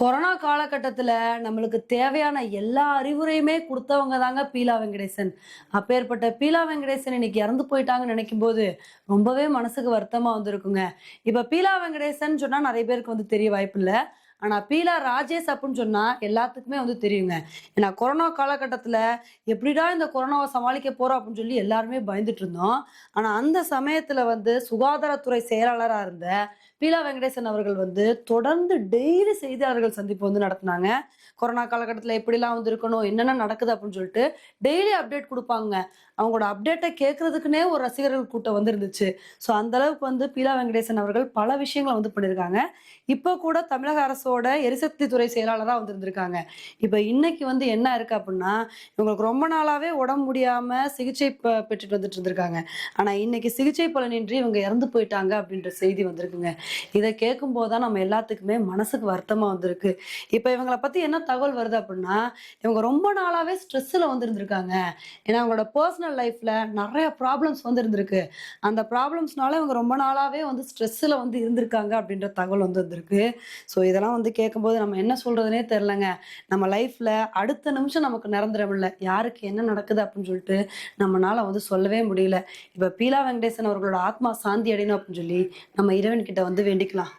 Corona காலகட்டத்தில் நம்மளுக்கு தேவையான எல்லா அறிவுரையுமே கொடுத்தவங்க தாங்க பீலா வெங்கடேசன். அப்பேற்பட்ட பீலா வெங்கடேசன் இன்னைக்கு இறந்து போயிட்டாங்கன்னு நினைக்கும் போது ரொம்பவே மனசுக்கு வருத்தமா வந்திருக்குங்க. இப்ப பீலா வெங்கடேசன் சொன்னா நிறைய பேருக்கு வந்து தெரிய வாய்ப்பு இல்லை ஆனால் பீலா ராஜேஷ் அப்படின்னு சொன்னால் எல்லாத்துக்குமே வந்து தெரியுங்க. ஏன்னா கொரோனா காலகட்டத்தில் எப்படிடா இந்த கொரோனாவை சமாளிக்க போகிறோம் அப்படின்னு சொல்லி எல்லாருமே பயந்துட்டு இருந்தோம். ஆனால் அந்த சமயத்தில் வந்து சுகாதாரத்துறை செயலாளராக இருந்த பீலா வெங்கடேசன் அவர்கள் வந்து தொடர்ந்து டெய்லி செய்தியாளர்கள் சந்திப்பு வந்து நடத்தினாங்க. கொரோனா காலகட்டத்தில் எப்படிலாம் வந்து இருக்கணும் என்னென்ன நடக்குது அப்படின்னு சொல்லிட்டு டெய்லி அப்டேட் கொடுப்பாங்க. அவங்களோட அப்டேட்டை கேட்கறதுக்குன்னே ஒரு ரசிகர்கள் கூட்டம் வந்து இருந்துச்சு ஸோ அந்த அளவுக்கு வந்து பீலா வெங்கடேசன் அவர்கள் பல விஷயங்களை வந்து பண்ணியிருக்காங்க இப்போ கூட தமிழக அரசு அரசோட எரிசக்தி துறை செயலாளராக வந்திருந்திருக்காங்க. இப்போ இன்னைக்கு வந்து என்ன இருக்கு அப்படின்னா இவங்களுக்கு ரொம்ப நாளாவே உடம்பு முடியாம சிகிச்சை பெற்றுட்டு வந்துட்டு இருந்திருக்காங்க. ஆனா இன்னைக்கு சிகிச்சை பலனின்றி இவங்க இறந்து போயிட்டாங்க அப்படின்ற செய்தி வந்திருக்குங்க. இதை கேட்கும் போதுதான் நம்ம எல்லாத்துக்குமே மனசுக்கு வருத்தமா வந்திருக்கு. இப்போ இவங்களை பத்தி என்ன தகவல் வருது அப்படின்னா இவங்க ரொம்ப நாளாவே ஸ்ட்ரெஸ்ல வந்திருந்திருக்காங்க. ஏன்னா அவங்களோட பர்சனல் லைஃப்ல நிறைய ப்ராப்ளம்ஸ் வந்து இருந்திருக்கு அந்த ப்ராப்ளம்ஸ்னால இவங்க ரொம்ப நாளாவே வந்து ஸ்ட்ரெஸ்ல வந்து இருந்திருக்காங்க அப்படின்ற தகவல் வந்து வந்திருக்கு ஸோ இதெல்லாம் வந்து கேட்கும்போது நம்ம என்ன சொல்றதுனே தெரிலங்க நம்ம லைஃப்ல அடுத்த நிமிஷம் நமக்கு நிரந்தரம் யாருக்கு என்ன நடக்குது அப்படின்னு சொல்லிட்டு நம்மனால வந்து சொல்லவே முடியல. இப்ப பீலா வெங்கடேசன் அவர்களோட ஆத்மா சாந்தி அடையணும் அப்படின்னு சொல்லி நம்ம இறைவன் கிட்ட வந்து வேண்டிக்கலாம்.